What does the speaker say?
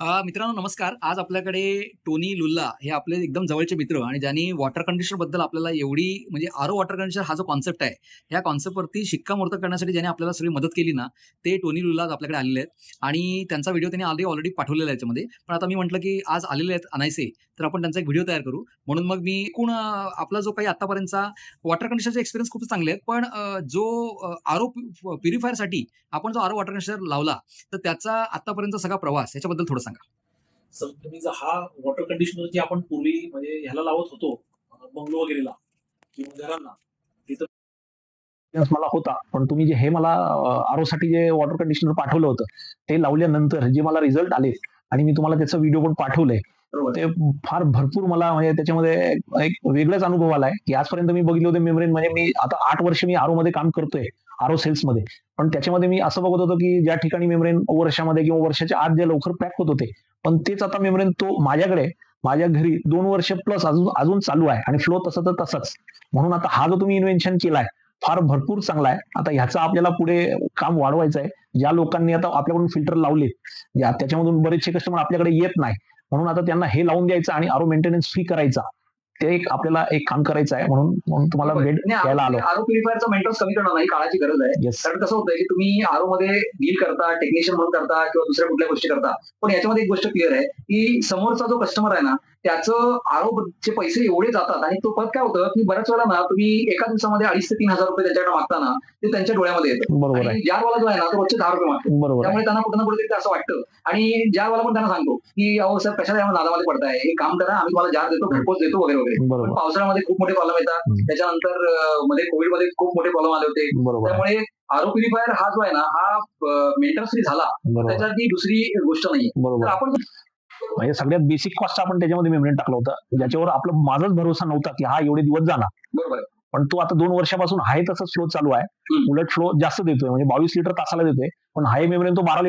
मित्रांनो नमस्कार. आज आपल्याकडे टोनी लुल्ला हे आपले एकदम जवळचे मित्र आणि ज्यांनी वॉटर कंडिशनरबद्दल आपल्याला एवढी म्हणजे आरो वॉटर कंडिशनर हा जो कॉन्सेप्ट आहे ह्या कॉन्सेप्टवरती शिक्कामोर्तब करण्यासाठी ज्यांनी आपल्याला सगळी मदत केली ना ते टोनी लुल्ला आज आपल्याकडे आलेले आहेत. आणि त्यांचा व्हिडिओ त्यांनी आधी ऑलरेडी पाठवलेला आहे याच्यामध्ये. पण आता मी म्हटलं की आज आलेले आहेत अनायसे. तर आपण त्यांचा एक व्हिडिओ तयार करू. म्हणून मग मी एकूण आपला जो काही आतापर्यंतचा वॉटर कंडिशनरचे एक्सपिरियन्स खूप चांगले आहेत. पण जो आरो प्युरिफायरसाठी आपण जो आरो वॉटर कंडिशनर लावला तर त्याचा आतापर्यंतचा सगळा प्रवास याच्याबद्दल थोडं सांगा. सर तुम्ही जर हा वॉटर कंडिशनर जे आपण पूर्वी म्हणजे ह्याला लावत होतो बंगलो वगैरेला किंवा घरांना एक्सपिरियन्स मला होता. पण तुम्ही जे हे मला आरो साठी जे वॉटर कंडिशनर पाठवलं होतं ते लावल्यानंतर जे मला रिझल्ट आले आणि मी तुम्हाला त्याचा व्हिडिओ पण पाठवलंय ते फार भरपूर मला म्हणजे त्याच्यामध्ये एक वेगळाच अनुभव आलाय. की आजपर्यंत मी बघितले होते मेमरीन म्हणजे मी आता आठ वर्ष मी आरो मध्ये काम करतोय आरो सेल्समध्ये. पण त्याच्यामध्ये मी असं बघत होतो की ज्या ठिकाणी मेमरेन वर्षामध्ये किंवा वर्षाच्या आत जे लवकर पॅक होत होते पण तेच आता मेमरेन तो माझ्याकडे माझ्या घरी दोन वर्ष प्लस अजून अजून चालू आहे आणि फ्लो तसं तर तसंच. म्हणून आता हा जो तुम्ही इन्व्हेन्शन केलाय फार भरपूर चांगला आहे. आता ह्याचा आपल्याला पुढे काम वाढवायचं आहे ज्या लोकांनी आता आपल्याकडून फिल्टर लावले त्याच्यामधून बरेचसे कस्टमर आपल्याकडे येत नाही. म्हणून आता त्यांना हे लावून द्यायचं आणि आरो मेंटेनन्स फ्री करायचा. ते एक आपल्याला एक काम करायचं आहे म्हणून म्हणून तुम्हाला भेट द्यायला आलो. आरो प्युरिफायरचा मेंटेनन्स कमी करणं नाही काळाची गरज आहे. कारण कसं होतंय की तुम्ही आरो मध्ये डील करता टेक्निशियन म्हणून करता किंवा दुसऱ्या कुठल्या गोष्टी करता पण याच्यामध्ये एक गोष्ट क्लिअर आहे की समोरचा जो कस्टमर आहे ना त्याचं आरो चे पैसे एवढे जातात आणि तो परत काय होतं की बऱ्याच वेळा ना तुम्ही एका दिवसामध्ये अडीच ते तीन हजार रुपये त्याच्याकडे मागताना ते त्यांच्या डोळ्यामध्ये येतं. आणि ज्यावाला जो आहे ना तो रोजचे दहा रुपये मागतो. त्यामुळे त्यांना कुठं ना कुठे असं वाटतं. आणि ज्या वेळेला पण त्यांना सांगतो की अहो सर कशाला या नादामध्ये पडताय? हे काम करा आम्ही तुम्हाला जार देतो घरपोच देतो वगैरे वगैरे. पावसाळ्यामध्ये खूप मोठे प्रॉब्लेम येतात. त्याच्यानंतरमध्ये कोविडमध्ये खूप मोठे प्रॉब्लेम आले होते. त्यामुळे आरो प्युरिफायर हा जो आहे ना हा मेंटेनन्स फ्री झाला. त्याच्यात दुसरी गोष्ट तर आपण म्हणजे सगळ्यात बेसिक कॉस्ट आपण त्याच्यामध्ये मेमरीन टाकलं होतं ज्याच्यावर आपलं माझाच भरोसा नव्हता की हा एवढे दिवस जाणार. पण तो आता दोन वर्षापासून आहे तसंच फ्लो चालू आहे. उलट फ्लो जास्त देतोय म्हणजे बावीस लिटर तासाला देतोय पण हाय मेमरीन तो बारा